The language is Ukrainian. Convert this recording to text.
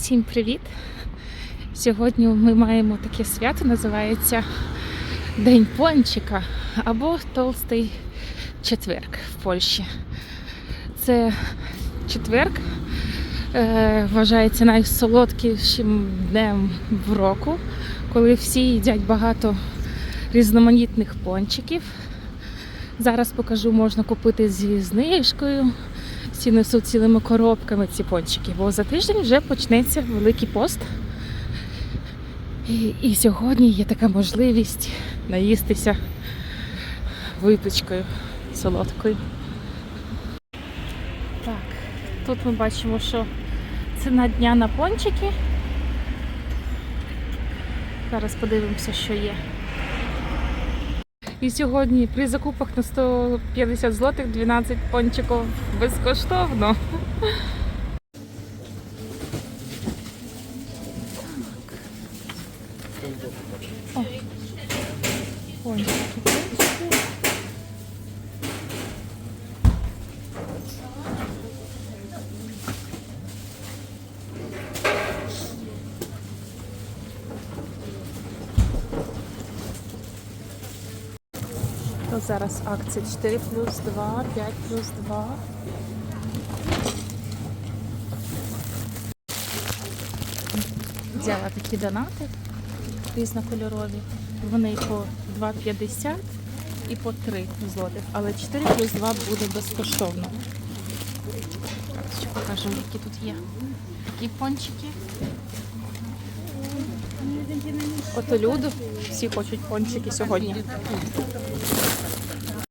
Всім привіт! Сьогодні ми маємо таке свято, називається День пончика або Толстий четверг в Польщі. Це четверг е, вважається найсолодкішим днем в року, коли всі їдять багато різноманітних пончиків. Зараз покажу, можна купити зі знижкою. Всі несуть цілими коробками ці пончики, бо за тиждень вже почнеться Великий пост. І, і сьогодні є така можливість наїстися випічкою солодкою. Так, тут ми бачимо, що ціна дня на пончики. Зараз подивимося, що є. І сьогодні при закупах на 150 злотих 12 пончиків безкоштовно. О. Пончики, Тут зараз акція 4 плюс 2, 5 плюс 2. Взяла такі донати різнокольорові. Вони по 2,50 і по 3 злотих. Але 4 плюс 2 буде безкоштовно. Зараз ще покажу, які тут є. Такі пончики. Ото люду. Всі хочуть пончики сьогодні.